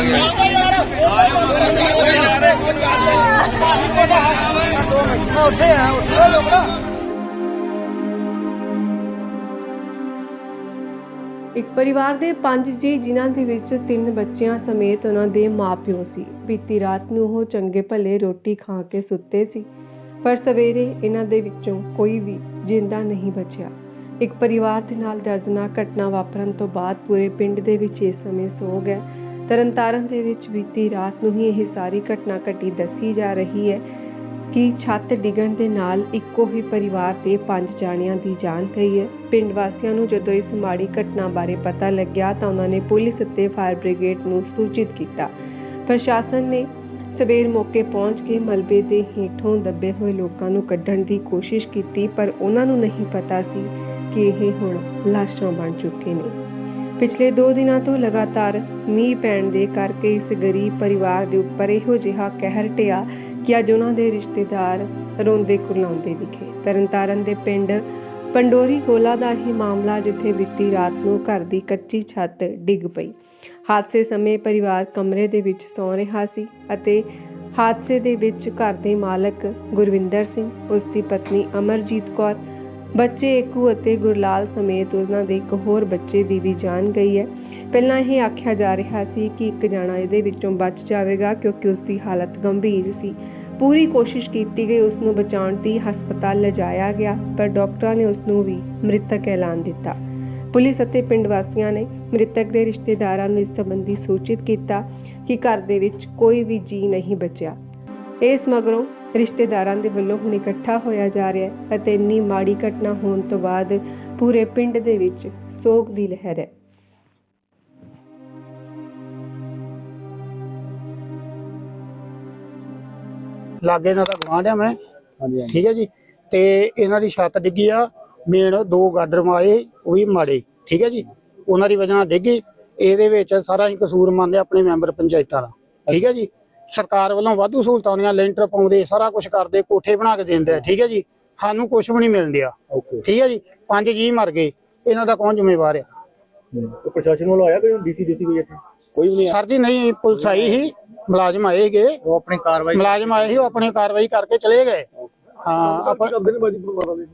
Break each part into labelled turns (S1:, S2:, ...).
S1: ਆ ਗਿਆ
S2: ਇੱਕ ਪਰਿਵਾਰ ਦੇ ਪੰਜ ਜੀ, ਜਿਨ੍ਹਾਂ ਦੇ ਵਿੱਚ ਤਿੰਨ ਬੱਚਿਆਂ ਸਮੇਤ ਉਹਨਾਂ ਦੇ ਮਾਪਿਓ ਸੀ। ਬੀਤੀ ਰਾਤ ਨੂੰ ਉਹ ਚੰਗੇ ਭਲੇ ਰੋਟੀ ਖਾ ਕੇ ਸੁੱਤੇ ਸੀ। ਪਰ ਸਵੇਰੇ ਇਹਨਾਂ ਦੇ ਵਿੱਚੋਂ ਕੋਈ ਵੀ ਜਿੰਦਾ ਨਹੀਂ ਬਚਿਆ। ਇੱਕ ਪਰਿਵਾਰ ਦੇ ਨਾਲ ਦਰਦਨਾਕ ਘਟਨਾ ਵਾਪਰਨ ਤੋਂ ਬਾਅਦ ਪੂਰੇ ਪਿੰਡ ਦੇ ਵਿੱਚ ਇਸ ਸਮੇਂ ਸੋਗ ਹੈ ਤਰਨਤਾਰਨ ਦੇ ਵਿੱਚ ਬੀਤੀ ਰਾਤ ਨੂੰ ਹੀ ਇਹ ਸਾਰੀ ਘਟਨਾ ਘਟੀ ਦੱਸੀ ਜਾ ਰਹੀ ਹੈ ਕਿ ਛੱਤ ਡਿੱਗਣ ਦੇ ਨਾਲ ਇੱਕੋ ਹੀ ਪਰਿਵਾਰ ਦੇ ਪੰਜ ਜਾਣਿਆਂ ਦੀ ਜਾਨ ਗਈ ਹੈ। ਪਿੰਡ ਵਾਸੀਆਂ ਨੂੰ ਜਦੋਂ ਇਸ ਮਾੜੀ ਘਟਨਾ ਬਾਰੇ ਪਤਾ ਲੱਗਿਆ ਤਾਂ ਉਹਨਾਂ ਨੇ ਪੁਲਿਸ ਅਤੇ ਫਾਇਰ ਬ੍ਰਿਗੇਡ ਨੂੰ ਸੂਚਿਤ ਕੀਤਾ। ਪ੍ਰਸ਼ਾਸਨ ਨੇ ਸਵੇਰ ਮੌਕੇ ਪਹੁੰਚ ਕੇ ਮਲਬੇ ਦੇ ਹੇਠੋਂ ਦੱਬੇ ਹੋਏ ਲੋਕਾਂ ਨੂੰ ਕੱਢਣ ਦੀ ਕੋਸ਼ਿਸ਼ ਕੀਤੀ, ਪਰ ਉਹਨਾਂ ਨੂੰ ਨਹੀਂ ਪਤਾ ਸੀ ਕਿ ਇਹ ਹੁਣ ਲਾਸ਼ਾਂ ਬਣ ਚੁੱਕੇ ਨੇ। ਪਿਛਲੇ 2 ਦਿਨਾਂ ਤੋਂ ਲਗਾਤਾਰ ਮੀਂਹ ਪੈਣ ਦੇ ਕਰਕੇ ਇਸ ਗਰੀਬ ਪਰਿਵਾਰ ਦੇ ਉੱਪਰ ਇਹੋ ਜਿਹਾ ਕਹਿਰ ਟਿਆ ਕਿ ਅੱਜ ਉਹਨਾਂ ਦੇ ਰਿਸ਼ਤੇਦਾਰ ਰੋਂਦੇ ਕੁਰਲਾਉਂਦੇ ਦਿਖੇ। ਤਰਨਤਾਰਨ ਦੇ ਪਿੰਡ ਪੰਡੋਰੀ ਕੋਲਾ ਦਾ ਹੀ ਮਾਮਲਾ ਜਿੱਥੇ ਬੀਤੀ ਰਾਤ ਨੂੰ ਘਰ ਦੀ ਕੱਚੀ ਛੱਤ ਡਿੱਗ ਪਈ। ਹਾਦਸੇ ਸਮੇਂ ਪਰਿਵਾਰ ਕਮਰੇ ਦੇ ਵਿੱਚ ਸੌਂ ਰਿਹਾ ਸੀ ਅਤੇ ਹਾਦਸੇ ਦੇ ਵਿੱਚ ਘਰ ਦੇ ਮਾਲਕ ਗੁਰਵਿੰਦਰ ਸਿੰਘ ਉਸ ਦੀ ਪਤਨੀ ਅਮਰਜੀਤ ਕੌਰ ਬੱਚੇ ਏਕੂ ਅਤੇ ਗੁਰਲਾਲ ਸਮੇਤ ਉਹਨਾਂ ਦੇ ਇੱਕ ਹੋਰ ਬੱਚੇ ਦੀ ਵੀ ਜਾਨ ਗਈ ਹੈ। ਪਹਿਲਾਂ ਇਹ ਆਖਿਆ ਜਾ ਰਿਹਾ ਸੀ ਕਿ ਇੱਕ ਜਣਾ ਇਹਦੇ ਵਿੱਚੋਂ ਬਚ ਜਾਵੇਗਾ ਕਿਉਂਕਿ ਉਸ ਦੀ ਹਾਲਤ ਗੰਭੀਰ ਸੀ। ਪੂਰੀ ਕੋਸ਼ਿਸ਼ ਕੀਤੀ ਗਈ ਉਸ ਨੂੰ ਬਚਾਉਣ ਦੀ, ਹਸਪਤਾਲ ਲਿਜਾਇਆ ਗਿਆ, ਪਰ ਡਾਕਟਰਾਂ ਨੇ ਉਸ ਨੂੰ ਵੀ ਮ੍ਰਿਤਕ ਐਲਾਨ ਦਿੱਤਾ। ਪੁਲਿਸ ਅਤੇ ਪਿੰਡ ਵਾਸੀਆਂ ਨੇ ਮ੍ਰਿਤਕ ਦੇ ਰਿਸ਼ਤੇਦਾਰਾਂ ਨੂੰ ਇਸ ਸੰਬੰਧੀ ਸੂਚਿਤ ਕੀਤਾ ਕਿ ਘਰ ਦੇ ਵਿੱਚ ਕੋਈ ਵੀ ਜੀ ਨਹੀਂ ਬਚਿਆ। ਇਸ ਮਗਰੋਂ ਰਿਸ਼ਤੇਦਾਰਾਂ ਦੇ ਵੱਲੋਂ ਹੁਣ ਇਕੱਠਾ ਹੋਇਆ ਜਾ ਰਿਹਾ ਹੈ ਅਤੇ ਇੰਨੀ ਮਾੜੀ ਘਟਨਾ ਹੋਣ ਤੋਂ ਬਾਅਦ ਪੂਰੇ ਪਿੰਡ ਦੇ ਵਿੱਚ ਸੋਗ ਦੀ ਲਹਿਰ ਹੈ।
S3: ਲਾਗੇ ਇਹਨਾਂ ਦਾ ਗਵਾਂਢ ਆ ਮੈਂ। ਠੀਕ ਹੈ ਜੀ। ਤੇ ਇਹਨਾਂ ਦੀ ਛੱਤ ਡਿੱਗੀ ਆ ਮੇਨ ਦੋ ਗਾਡਰ ਮਾਏ ਉਹ ਵੀ ਮਾੜੇ ਠੀਕ ਹੈ ਜੀ। ਉਹਨਾਂ ਦੀ ਵਜ੍ਹਾ ਨਾਲ ਡਿੱਗੀ। ਇਹਦੇ ਵਿੱਚ ਸਾਰਾ ਹੀ ਕਸੂਰ ਮੰਨਦੇ ਆਪਣੇ ਮੈਂਬਰ ਪੰਚਾਇਤਾਂ ਦਾ। ਠੀਕ ਹੈ ਜੀ। ਸਰਕਾਰ ਵੱਲੋਂ ਵਾਧੂ ਸਹੂਲਤਾਂ ਆਉਂਦੀਆਂ ਲੈਂਟਰ ਪਾਉਂਦੇ ਸਾਰਾ ਕੁਝ ਕਰਦੇ ਕੋਠੇ ਬਣਾ ਕੇ ਦਿੰਦੇ ਆ ਠੀਕ ਹੈ ਜੀ? ਸਾਨੂੰ ਕੁਝ ਵੀ ਨਹੀਂ ਮਿਲਦਿਆ ਠੀਕ ਹੈ ਜੀ? ਪੰਜ ਜੀ ਮਰ ਗਏ ਇਹਨਾਂ ਦਾ ਕੌਣ ਜ਼ਿੰਮੇਵਾਰ ਆ?
S4: ਤੇ ਪ੍ਰਸ਼ਾਸਨ ਵੱਲੋਂ ਆਇਆ ਕੋਈ ਡੀਸੀ ਡੀਸੀ ਕੋਈ ਇੱਥੇ? ਕੋਈ ਵੀ ਨਹੀਂ
S3: ਸਰ ਜੀ ਨਹੀਂ ਪੁਲਿਸ ਆਈ ਸੀ ਮੁਲਾਜ਼ਮ ਆਏਗੇ
S4: ਉਹ ਆਪਣੀ ਕਾਰਵਾਈ
S3: ਮੁਲਾਜ਼ਮ ਆਏ ਸੀ ਉਹ ਆਪਣੀ ਕਾਰਵਾਈ ਕਰਕੇ ਚਲੇ ਗਏ। ਹਾਂ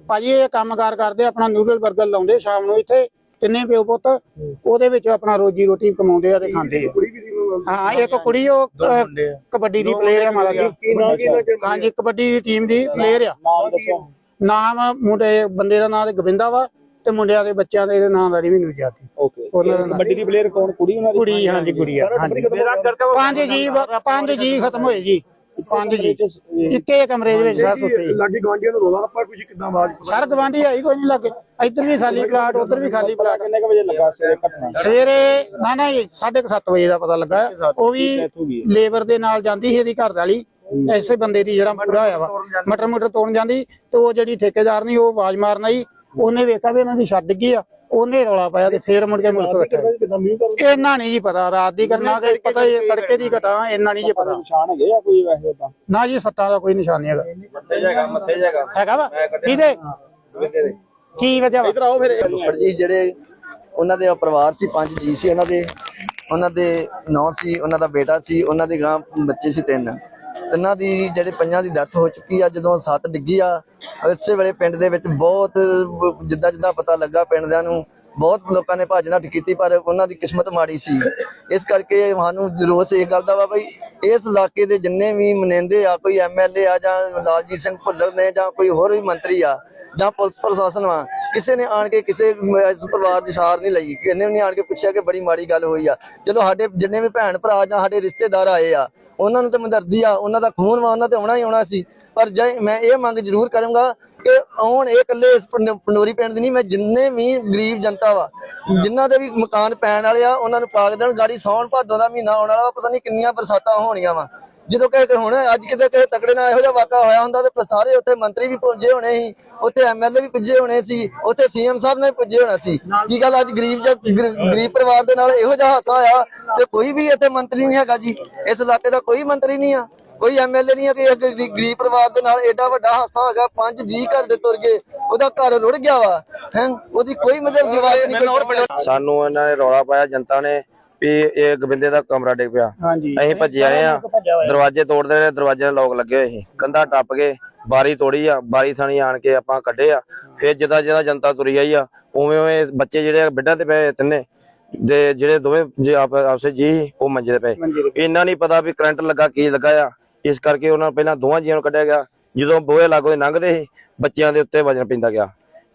S3: ਭਾਜੀ ਇਹ ਕੰਮਕਾਰ ਕਰਦੇ ਆਪਣਾ ਨਿਊਡਲ 버ਗਰ ਲਾਉਂਦੇ ਸ਼ਾਮ ਨੂੰ ਇੱਥੇ ਤਿੰਨੇ ਪਿਓ ਪੁੱਤ ਉਹਦੇ ਵਿੱਚ ਆਪਣਾ ਰੋਜੀ ਰੋਟੀ ਕਮਾਉਂਦੇ ਆ ਤੇ ਖਾਂਦੇ ਆ। ਹਾਂ ਇੱਕ ਕੁੜੀ ਉਹ ਕਬੱਡੀ ਦੀ ਪਲੇਅਰ ਆ
S4: ਕੀ ਨਾਂ
S3: ਹਾਂਜੀ ਕਬੱਡੀ ਦੀ ਟੀਮ ਦੀ ਪਲੇਅਰ ਆ।
S4: ਨਾਮ ਦੱਸੋ।
S3: ਨਾਮ ਮੁੰਡੇ ਬੰਦੇ ਦਾ ਨਾਮ ਤੇ ਗੋਬਿੰਦਾ ਵਾ ਤੇ ਮੁੰਡਿਆਂ ਦੇ ਬੱਚਿਆਂ ਦੇ ਇਹਦੇ ਨਾਂ ਦਾ ਨਹੀਂ ਮੈਨੂੰ ਜਾਤੀ
S4: ਓਕੇ
S3: ਉਹਨਾਂ ਦਾ
S4: ਕਬੱਡੀ ਦੀ ਪਲੇਅਰ ਕੌਣ? ਕੁੜੀ ਉਹਨਾਂ ਦੀ?
S3: ਕੁੜੀ ਹਾਂਜੀ ਕੁੜੀ ਆ ਹਾਂਜੀ। ਪੰਜ ਜੀ ਪੰਜ ਜੀ ਖਤਮ ਹੋਏ ਜੀ। ਪੰਜ ਜੀ। ਇੱਕੇ ਕਮਰੇ ਦੇ ਵਿੱਚ ਸਰ ਸੁੱਤੇ।
S4: ਲਾਗੇ ਗਵਾਂਡੀਆਂ ਨੂੰ ਰੋਲਾ ਰੱਪਾ ਕੁਝ ਕਿਦਾਂ ਆਵਾਜ਼
S3: ਸਰ ਗਵਾਂਢੀ ਆਈ ਕੋਈ ਨਹੀਂ ਲੱਗੇ। ਇੱਧਰ ਵੀ ਖਾਲੀ ਪਲਾਟ ਉੱਧਰ ਵੀ ਖਾਲੀ ਪਲਾਟ
S4: ਕਿੰਨੇ ਕੁ ਵਜੇ ਲੱਗਾ ਸਵੇਰੇ ਘਟਨਾ?
S3: ਸਵੇਰੇ ਨਾ ਨਾ ਜੀ 7:30 ਵਜੇ ਦਾ ਪਤਾ ਲੱਗਾ। ਉਹ ਵੀ ਲੇਬਰ ਦੇ ਨਾਲ ਜਾਂਦੀ ਸੀ ਇਹਦੀ ਘਰ ਵਾਲੀ। ਐਸੇ ਬੰਦੇ ਦੀ ਜਿਹੜਾ ਪੂਰਾ ਹੋਇਆ ਵਾ ਮਟਰ ਮਟਰ ਤੋੜਨ ਜਾਂਦੀ ਤੇ ਉਹ ਜਿਹੜੀ ਠੇਕੇਦਾਰ ਨਹੀਂ ਉਹ ਆਵਾਜ਼ ਮਾਰਨ ਆਈ। ਉਹਨੇ ਵੇਖਿਆ ਵੀ ਇਹਨਾਂ ਦੀ ਛੱਡ ਗਈ ਆ। ਉਹਨੇ ਰੌਲਾ ਪਾਇਆ ਤੇ ਫੇਰ ਮੁੜ ਕੇ ਮੁਲਕ ਬੈਠਾ
S4: ਕਿਦਾਂ ਮੀਂਹ ਕਰ
S3: ਇਹਨਾਂ ਨਹੀਂ ਜੀ ਪਤਾ ਰਾਤ ਦੀ ਕਰਨਾ ਕਿ ਪਤਾ ਹੀ ਤੜਕੇ ਦੀ ਘਟਨਾ ਇਹਨਾਂ ਨਹੀਂ ਜੀ ਪਤਾ।
S4: ਨਿਸ਼ਾਨ ਹੈਗੇ ਆ ਕੋਈ ਵੈਸੇ ਉਦਾਂ
S3: ਨਾ ਜੀ ਸੱਟਾਂ ਦਾ ਕੋਈ ਨਿਸ਼ਾਨ ਨਹੀਂ ਹੈਗਾ।
S4: ਮੱਥੇ ਜਗਾ ਮੱਥੇ ਜਗਾ
S3: ਹੈਗਾ ਵਾ? ਕਿਹਦੇ ਕੀ ਵਜ੍ਹਾ ਵਾ?
S4: ਇਧਰ ਆਓ ਫਿਰ।
S5: ਫੁੱਫੜ ਜੀ ਜਿਹੜੇ ਉਹਨਾਂ ਦੇ ਪਰਿਵਾਰ ਸੀ ਪੰਜ ਜੀ ਸੀ ਉਹਨਾਂ ਦੇ ਉਹਨਾਂ ਦੇ ਨੌ ਸੀ ਉਹਨਾਂ ਦਾ ਬੇਟਾ ਸੀ ਉਹਨਾਂ ਦੇ ਗਾਂ ਬੱਚੇ ਸੀ ਤਿੰਨ। ਤਿੰਨਾਂ ਦੀ ਜਿਹੜੇ ਪੰਜਾਂ ਦੀ ਡੈਥ ਹੋ ਚੁੱਕੀ ਆ, ਜਦੋਂ ਸੱਤ ਡਿੱਗੀ ਆ ਇਸੇ ਵੇਲੇ ਪਿੰਡ ਦੇ ਵਿੱਚ ਬਹੁਤ, ਜਿੱਦਾਂ ਜਿੱਦਾਂ ਪਤਾ ਲੱਗਾ ਪਿੰਡ ਦਿਆਂ ਨੂੰ, ਬਹੁਤ ਲੋਕਾਂ ਨੇ ਭੱਜ ਨੱਠ ਕੀਤੀ, ਪਰ ਉਹਨਾਂ ਦੀ ਕਿਸਮਤ ਮਾੜੀ ਸੀ। ਇਸ ਕਰਕੇ ਸਾਨੂੰ ਰੋਸ ਇਹ ਗੱਲ ਦਾ ਵਾ ਬਈ, ਇਸ ਇਲਾਕੇ ਦੇ ਜਿੰਨੇ ਵੀ ਮਨੇਂਦੇ ਆ, ਕੋਈ ਐਮਐਲਏ ਆ ਜਾਂ ਲਾਲਜੀਤ ਸਿੰਘ ਭੁੱਲਰ ਨੇ ਜਾਂ ਕੋਈ ਹੋਰ ਵੀ ਮੰਤਰੀ ਆ, ਜਾਂ ਪੁਲਿਸ ਪ੍ਰਸ਼ਾਸਨ ਵਾ, ਕਿਸੇ ਨੇ ਆਣ ਕੇ ਕਿਸੇ ਇਸ ਪਰਿਵਾਰ ਦੀ ਸਾਰ ਨਹੀਂ ਲਈ, ਕਿਸੇ ਵੀ ਨਹੀਂ ਆਣ ਕੇ ਪੁੱਛਿਆ ਕਿ ਬੜੀ ਮਾੜੀ ਗੱਲ ਹੋਈ ਆ। ਚਲੋ ਸਾਡੇ ਜਿੰਨੇ ਵੀ ਭੈਣ ਭਰਾ ਜਾਂ ਸਾਡੇ ਰਿਸ਼ਤੇਦਾਰ ਆਏ ਆ ਉਹਨਾਂ ਨੂੰ ਤੇ ਮਦਰਦੀ ਆ, ਉਹਨਾਂ ਦਾ ਖੂਨ ਵਾ, ਉਹਨਾਂ ਤੇ ਆਉਣਾ ਹੀ ਆਉਣਾ ਸੀ। ਪਰ ਜੇ ਮੈਂ ਇਹ ਮੰਗ ਜ਼ਰੂਰ ਕਰੂੰਗਾ ਕਿ ਆਉਣ ਇਹ ਇਕੱਲੇ ਇਸ ਪੰਡ- ਪੰਡੋਰੀ ਪਿੰਡ ਦੀ ਨਹੀਂ, ਮੈਂ ਜਿੰਨੇ ਵੀ ਗਰੀਬ ਜਨਤਾ ਵਾ, ਜਿਨ੍ਹਾਂ ਦੇ ਵੀ ਮਕਾਨ ਪੈਣ ਵਾਲੇ ਆ, ਉਹਨਾਂ ਨੂੰ ਪਾਗ ਦੇਣ, ਗਾੜੀ ਸੌਣ ਭਾਦੋਂ ਦਾ ਮਹੀਨਾ ਆਉਣ ਵਾਲਾ ਪਤਾ ਨਹੀਂ ਕਿੰਨੀਆਂ ਬਰਸਾਤਾਂ ਹੋਣੀਆਂ ਵਾ। ਜਦੋਂ ਕਿ ਹੁਣ ਅੱਜ ਕਿਤੇ ਕਿਸੇ ਤਕੜੇ ਨਾਲ ਇਹੋ ਜਿਹਾ ਵਾਕਾ ਹੋਇਆ ਹੁੰਦਾ ਤੇ ਸਾਰੇ ਉੱਥੇ ਮੰਤਰੀ ਵੀ ਪੁੱਜੇ ਹੋਣੇ ਸੀ ਉੱਥੇ ਐਮਐਲਏ ਵੀ ਪੁੱਜੇ ਹੋਣੇ ਸੀ ਉੱਥੇ ਸੀਐਮ ਸਾਹਿਬ ਨੇ ਪੁੱਜੇ ਹੋਣਾ ਸੀ। ਕੀ ਗੱਲ ਅੱਜ ਗਰੀਬ ਗਰੀਬ ਪਰਿਵਾਰ ਦੇ ਨਾਲ ਇਹੋ ਜਿਹਾ ਹਾਸਾ ਆਇਆ ਤੇ ਕੋਈ ਵੀ ਇੱਥੇ ਮੰਤਰੀ ਨਹੀਂ ਹੈਗਾ ਜੀ। ਇਸ ਇਲਾਕੇ ਦਾ ਕੋਈ ਮੰਤਰੀ ਨਹੀਂ ਆ। ਕੋਈ ਐਮਐਲਏ ਨਹੀਂ ਹੈ ਕਿ ਗਰੀਬ ਪਰਿਵਾਰ ਦੇ ਨਾਲ ਐਡਾ ਵੱਡਾ ਹਾਸਾ ਹੈਗਾ ਪੰਜ ਜੀ ਘਰ ਦੇ ਤੁਰ ਗਏ ਉਹਦਾ ਘਰ ਰੁੜ ਗਿਆ ਵਾ। ਹੈ? ਉਹਦੀ ਕੋਈ ਮਤਲਬ ਜਵਾਬ ਨਹੀਂ ਕੋਈ
S6: ਸਾਨੂੰ ਇਹਨਾਂ ਨੇ ਰੌਲਾ ਪਾਇਆ ਜਨਤਾ ਨੇ
S1: ਵੀ ਇਹ ਗਵਿੰਦੇ ਦਾ ਕਮਰਾ ਡਿੱਗ ਪਿਆ।
S3: ਹਾਂਜੀ।
S1: ਅਸੀਂ ਭੱਜੇ ਆਏ ਆ ਦਰਵਾਜ਼ੇ ਤੋੜਦੇ ਨੇ ਦਰਵਾਜ਼ੇ ਲੋਕ ਲੱਗੇ ਹੋਏ ਸੀ। ਕੰਧਾਂ ਟੱਪ ਕੇ ਬਾਰੀ ਤੋੜੀ ਆ ਬਾਰੀ ਥਾਣੀ ਆਣ ਕੇ ਆਪਾਂ ਕੱਢੇ ਆ। ਫਿਰ ਜਿੱਦਾਂ ਜਿੱਦਾਂ ਜਨਤਾ ਤੁਰੀ ਆਈ ਆ ਉਵੇਂ ਉਵੇਂ ਬੱਚੇ ਜਿਹੜੇ ਬੈੱਡਾਂ ਤੇ ਪਏ ਤਿੰਨੇ। ਦੇ ਜਿਹੜੇ ਦੋਵੇਂ ਜੇ ਆਪ ਆਪਸੇ ਜੀ ਉਹ ਮੰਜੇ ਤੇ ਪਏ। ਇਹਨਾਂ ਨਹੀਂ ਪਤਾ ਵੀ ਕਰੰਟ ਲੱਗਾ ਕੀ ਲੱਗਾ ਆ। ਇਸ ਕਰਕੇ ਉਹਨਾਂ ਪਹਿਲਾਂ ਦੋਵਾਂ ਜੀਆਂ ਨੂੰ ਕੱਢਿਆ ਗਿਆ। ਜਦੋਂ ਬੋਏ ਲਾਗੋ ਲੰਘਦੇ ਸੀ ਬੱਚਿਆਂ ਦੇ ਉੱਤੇ ਵਜਨ ਪੈਂਦਾ ਗਿਆ।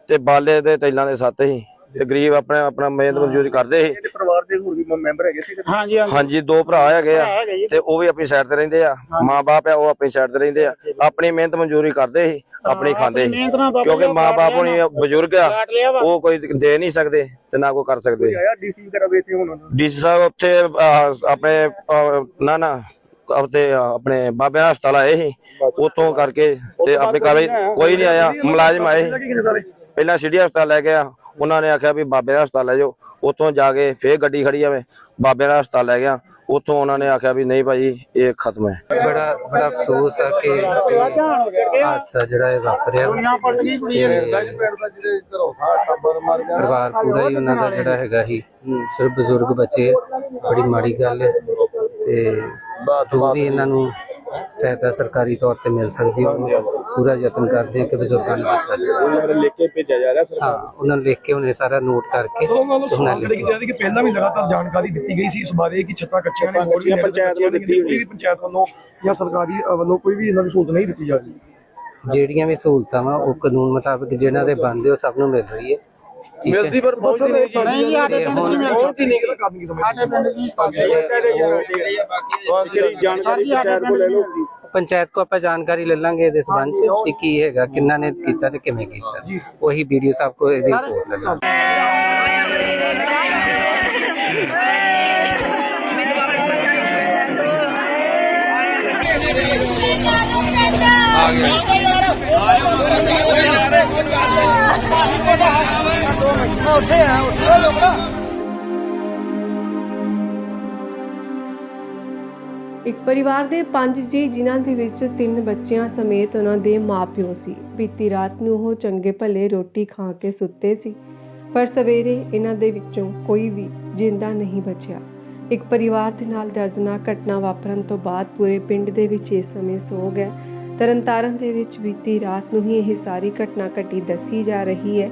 S1: ਤੇ ਬਾਲੇ ਦੇ ਟੈਲਾਂ ਦੇ ਸੱਤ ਸੀ। ਤੇ ਗਰੀਬ ਆਪਣੇ ਆਪਣਾ ਮਿਹਨਤ ਮਜ਼ਦੂਰੀ ਕਰਦੇ ਸੀ।
S4: ਪਰਿਵਾਰ ਦੇ ਹੋਰ ਵੀ ਮੈਂਬਰ ਹੈਗੇ ਸੀ
S3: ਹਾਂਜੀ ਹਾਂਜੀ।
S1: ਦੋ ਭਰਾ ਹੈਗੇ ਆ। ਤੇ ਉਹ ਵੀ ਆਪਣੀ ਸਾਈਡ ਤੇ ਰਹਿੰਦੇ ਆ। ਮਾਂ-ਬਾਪ ਆ ਉਹ ਆਪਣੀ ਸਾਈਡ ਤੇ ਰਹਿੰਦੇ ਆ। ਆਪਣੀ ਮਿਹਨਤ ਮਜ਼ਦੂਰੀ ਕਰਦੇ ਸੀ ਆਪਣੀ ਖਾਂਦੇ ਸੀ।
S3: ਬਾਬਾ
S1: ਕਿਉਂਕਿ
S3: ਜੀ
S1: ਮਾਂ-ਬਾਪ ਹੋਣੀ ਬਜ਼ੁਰਗ ਆ ਉਹ ਕੋਈ ਦੇ ਨਹੀਂ ਸਕਦੇ ਤੇ ਨਾ ਕੋਈ ਕਰ ਸਕਦੇ।
S4: ਡੀਸੀ ਵਗੈਰਾ ਹੁਣ
S1: ਡੀਸੀ ਸਾਹਿਬ ਉੱਥੇ ਆਪਣੇ ਨਾ ਨਾ ਉੱਥੇ ਆਪਣੇ ਬਾਬਿਆਂ ਹਸਪਤਾਲ ਆਏ ਸੀ। ਉਤੋਂ ਕਰਕੇ ਤੇ ਆਪਣੇ ਕਾਲੇ ਕੋਈ ਨਹੀਂ ਆਇਆ ਮੁਲਾਜ਼ਮ ਆਏ ਪਹਿਲਾਂ ਸਿਟੀ ਹਸਪਤਾਲ ਲੈ ਗਿਆ। ਉਹਨਾਂ ਨੇ ਆਖਿਆ ਵੀ ਬਾਬੇ ਦਾ ਹਸਪਤਾਲ ਲੈ ਜਾਓ। ਉੱਥੋਂ ਜਾ ਕੇ ਫੇਰ ਗੱਡੀ ਖੜੀ ਆਵੇ ਬਾਬੇ ਦਾ ਹਸਪਤਾਲ ਲੈ ਗਿਆ। ਉੱਥੋਂ ਉਹਨਾਂ ਨੇ ਆਖਿਆ ਵੀ ਨਹੀਂ ਭਾਈ ਇਹ ਖਤਮ ਹੈ।
S6: ਬੜਾ ਬੜਾ ਅਫਸੋਸ ਆ ਕਿ ਇਹ ਹਾਦਸਾ ਜਿਹੜਾ ਇਹ ਵਾਪਰਿਆ।
S3: ਦੁਨੀਆ ਪਲਟ ਗਈ ਕੁੜੀ
S6: ਪਰਿਵਾਰ ਪੂਰਾ ਹੀ ਉਹਨਾਂ ਦਾ ਜਿਹੜਾ ਹੈਗਾ ਹੀ ਸਿਰਫ ਬਜ਼ੁਰਗ ਬੱਚੇ ਬੜੀ ਮਾੜੀ ਗੱਲ ਹੈ। ਤੇ ਵੀ ਇਹਨਾਂ ਨੂੰ ਸਹਾਇਤਾ ਸਰਕਾਰੀ ਤੌਰ ਤੇ ਮਿਲ ਸਕਦੀ ਹੈ ਪੂਰਾ ਯਤਨ ਕਰਦੇ ਆ ਕਿ ਬਜ਼ੁਰਗਾਂ ਨੂੰ ਦਿੱਤਾ ਜਾਵੇ।
S4: ਉਹਨਾਂ ਨੇ ਲਿਖ ਕੇ ਭੇਜਿਆ ਜਾ ਰਿਹਾ
S6: ਹਾਂ ਉਹਨਾਂ ਨੂੰ ਲਿਖ ਕੇ ਉਹਨੇ ਸਾਰਾ ਨੋਟ ਕਰਕੇ
S7: ਸੋ ਉਹਨਾਂ ਨੂੰ
S6: ਉਹਨਾਂ
S7: ਸਵਾਲ
S6: ਲਿਖ
S7: ਜਿਹੜੇ ਕੀਤੇ ਜਾਂਦੇ ਕਿ ਪਹਿਲਾਂ ਵੀ ਲਗਾਤਾਰ ਜਾਣਕਾਰੀ ਦਿੱਤੀ ਗਈ ਸੀ ਇਸ ਬਾਰੇ ਕਿ ਛੱਤਾਂ ਕੱਚੀਆਂ ਨੇ ਹੋਰ ਵੀ
S4: ਪੰਚਾਇਤ ਵੱਲੋਂ ਦਿੱਤੀ ਹੋਈ।
S7: ਪੰਚਾਇਤ ਵੱਲੋਂ ਜਾਂ ਸਰਕਾਰੀ ਵੱਲੋਂ ਕੋਈ ਵੀ ਇਹਨਾਂ ਦੀ ਸਹੂਲਤ ਨਹੀਂ ਦਿੱਤੀ ਜਾ ਰਹੀ।
S6: ਜਿਹੜੀਆਂ ਵੀ ਸਹੂਲਤਾਂ ਵਾ ਉਹ ਕਾਨੂੰਨ ਮੁਤਾਬਕ ਜਿਹਨਾਂ ਦੇ ਬਣਦੇ ਉਹ ਸਭ ਨੂੰ ਮਿਲ ਰਹੀ ਹੈ। ਠੀਕ ਹੈ
S4: ਪਰ ਪਹੁੰਚਦੀ ਨਹੀਂ ਜੀ
S3: ਨਹੀਂ ਜੀ ਸਾਡੇ ਪਿੰਡ ਨਹੀਂ ਮਿਲ
S7: ਬਹੁਤ ਹੀ ਨਹੀਂ ਗੱਲ ਕਰਨੀ ਸਮਝ
S3: ਸਾਡੇ ਪਿੰਡ ਦੀ
S4: ਜਿਹੜੀ ਜਾਣਕਾਰੀ ਪੰਚਾਇਤ ਕੋਲ ਲੈ ਲਓ
S6: ਪੰਚਾਇਤ ਕੋ ਆਪਾਂ ਜਾਣਕਾਰੀ ਲੈ ਲਾਂਗੇ ਇਹਦੇ ਸਬੰਧ ਚ ਕਿ ਕੀ ਹੈਗਾ ਕਿੰਨਾ ਨੇ ਕੀਤਾ ਤੇ ਕਿਵੇਂ ਕੀਤਾ ਉਹੀ ਵੀਡੀਓ ਸਾਹਿਬ ਕੋ ਇਹਦੀ ਰਿਪੋਰਟ ਲੈ ਲਾਂਗੇ
S2: ਇੱਕ ਪਰਿਵਾਰ ਦੇ ਪੰਜ ਜੀ, ਜਿਨ੍ਹਾਂ ਦੇ ਵਿੱਚ ਤਿੰਨ ਬੱਚਿਆਂ ਸਮੇਤ ਉਹਨਾਂ ਦੇ ਮਾਪਿਓ ਸੀ। ਬੀਤੀ ਰਾਤ ਨੂੰ ਉਹ ਚੰਗੇ ਭਲੇ ਰੋਟੀ ਖਾ ਕੇ ਸੁੱਤੇ ਸੀ, ਪਰ ਸਵੇਰੇ ਇਹਨਾਂ ਦੇ ਵਿੱਚੋਂ ਕੋਈ ਵੀ ਜਿੰਦਾ ਨਹੀਂ ਬਚਿਆ। ਇੱਕ ਪਰਿਵਾਰ ਦੇ ਨਾਲ ਦਰਦਨਾਕ ਘਟਨਾ ਵਾਪਰਨ ਤੋਂ ਬਾਅਦ ਪੂਰੇ ਪਿੰਡ ਦੇ ਵਿੱਚ ਇਸ ਸਮੇਂ ਸੋਗ ਹੈ ਤਰਨਤਾਰਨ ਦੇ ਵਿੱਚ ਬੀਤੀ ਰਾਤ ਨੂੰ ਹੀ ਇਹ ਸਾਰੀ ਘਟਨਾ ਘਟੀ ਦੱਸੀ ਜਾ ਰਹੀ ਹੈ।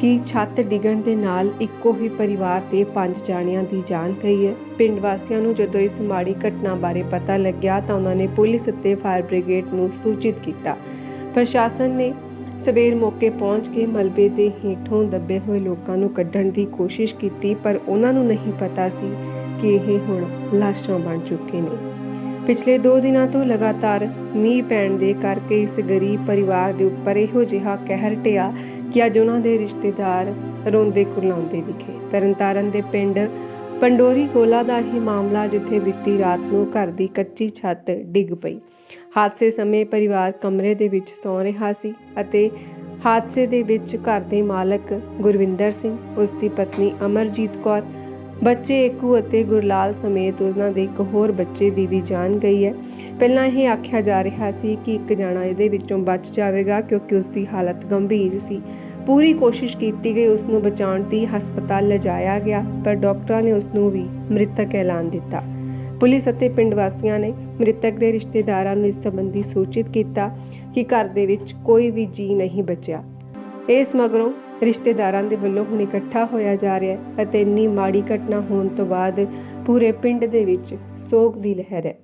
S2: ਕਿ ਛੱਤ ਡਿੱਗਣ ਦੇ ਨਾਲ ਇੱਕੋ ਹੀ ਪਰਿਵਾਰ ਦੇ ਪੰਜ ਜਾਣਿਆਂ ਦੀ ਜਾਨ ਗਈ ਹੈ। ਪਿੰਡ ਵਾਸੀਆਂ ਨੂੰ ਜਦੋਂ ਇਸ ਮਾੜੀ ਘਟਨਾ ਬਾਰੇ ਪਤਾ ਲੱਗਿਆ ਤਾਂ ਉਹਨਾਂ ਨੇ ਪੁਲਿਸ ਅਤੇ ਫਾਇਰ ਬ੍ਰਿਗੇਡ ਨੂੰ ਸੂਚਿਤ ਕੀਤਾ। ਪ੍ਰਸ਼ਾਸਨ ਨੇ ਸਵੇਰ ਮੌਕੇ ਪਹੁੰਚ ਕੇ ਮਲਬੇ ਦੇ ਹੇਠੋਂ ਦੱਬੇ ਹੋਏ ਲੋਕਾਂ ਨੂੰ ਕੱਢਣ ਦੀ ਕੋਸ਼ਿਸ਼ ਕੀਤੀ, ਪਰ ਉਹਨਾਂ ਨੂੰ ਨਹੀਂ ਪਤਾ ਸੀ ਕਿ ਇਹ ਹੁਣ ਲਾਸ਼ਾਂ ਬਣ ਚੁੱਕੇ ਨੇ। ਪਿਛਲੇ 2 ਦਿਨਾਂ ਤੋਂ ਲਗਾਤਾਰ ਮੀਂਹ ਪੈਣ ਦੇ ਕਰਕੇ ਇਸ ਗਰੀਬ ਪਰਿਵਾਰ ਦੇ ਉੱਪਰ ਇਹੋ ਜਿਹਾ ਕਹਿਰ ਟਿਆ ਕਿ ਅੱਜ ਉਹਨਾਂ ਦੇ ਰਿਸ਼ਤੇਦਾਰ ਰੋਂਦੇ ਕੁਰਲਾਉਂਦੇ ਦਿਖੇ। ਤਰਨਤਾਰਨ ਦੇ ਪਿੰਡ ਪੰਡੋਰੀ ਕੋਲਾ ਦਾ ਹੀ ਮਾਮਲਾ ਜਿੱਥੇ ਬੀਤੀ ਰਾਤ ਨੂੰ ਘਰ ਦੀ ਕੱਚੀ ਛੱਤ ਡਿੱਗ ਪਈ। ਹਾਦਸੇ ਸਮੇਂ ਪਰਿਵਾਰ ਕਮਰੇ ਦੇ ਵਿੱਚ ਸੌਂ ਰਿਹਾ ਸੀ ਅਤੇ ਹਾਦਸੇ ਦੇ ਵਿੱਚ ਘਰ ਦੇ ਮਾਲਕ ਗੁਰਵਿੰਦਰ ਸਿੰਘ ਉਸ ਦੀ ਪਤਨੀ ਅਮਰਜੀਤ ਕੌਰ ਬੱਚੇ ਏਕੂ ਅਤੇ ਗੁਰਲਾਲ ਸਮੇਤ ਉਹਨਾਂ ਦੇ ਇੱਕ ਹੋਰ ਬੱਚੇ ਦੀ ਵੀ ਜਾਨ ਗਈ ਹੈ। ਪਹਿਲਾਂ ਇਹ ਆਖਿਆ ਜਾ ਰਿਹਾ ਸੀ ਕਿ ਇੱਕ ਜਣਾ ਇਹਦੇ ਵਿੱਚੋਂ ਬਚ ਜਾਵੇਗਾ ਕਿਉਂਕਿ ਉਸ ਦੀ ਹਾਲਤ ਗੰਭੀਰ ਸੀ। ਪੂਰੀ ਕੋਸ਼ਿਸ਼ ਕੀਤੀ ਗਈ ਉਸ ਨੂੰ ਬਚਾਉਣ ਦੀ, ਹਸਪਤਾਲ ਲਿਜਾਇਆ ਗਿਆ, ਪਰ ਡਾਕਟਰਾਂ ਨੇ ਉਸ ਨੂੰ ਵੀ ਮ੍ਰਿਤਕ ਐਲਾਨ ਦਿੱਤਾ। ਪੁਲਿਸ ਅਤੇ ਪਿੰਡ ਵਾਸੀਆਂ ਨੇ ਮ੍ਰਿਤਕ ਦੇ ਰਿਸ਼ਤੇਦਾਰਾਂ ਨੂੰ ਇਸ ਸੰਬੰਧੀ ਸੂਚਿਤ ਕੀਤਾ ਕਿ ਘਰ ਦੇ ਵਿੱਚ ਕੋਈ ਵੀ ਜੀ ਨਹੀਂ ਬਚਿਆ। ਇਸ ਮਗਰੋਂ ਰਿਸ਼ਤੇਦਾਰਾਂ ਦੇ ਵੱਲੋਂ ਹੁਣ ਇਕੱਠਾ ਹੋਇਆ ਜਾ ਰਿਹਾ ਹੈ ਅਤੇ ਇੰਨੀ ਮਾੜੀ ਘਟਨਾ ਹੋਣ ਤੋਂ ਬਾਅਦ ਪੂਰੇ ਪਿੰਡ ਦੇ ਵਿੱਚ ਸੋਗ ਦੀ ਲਹਿਰ ਹੈ।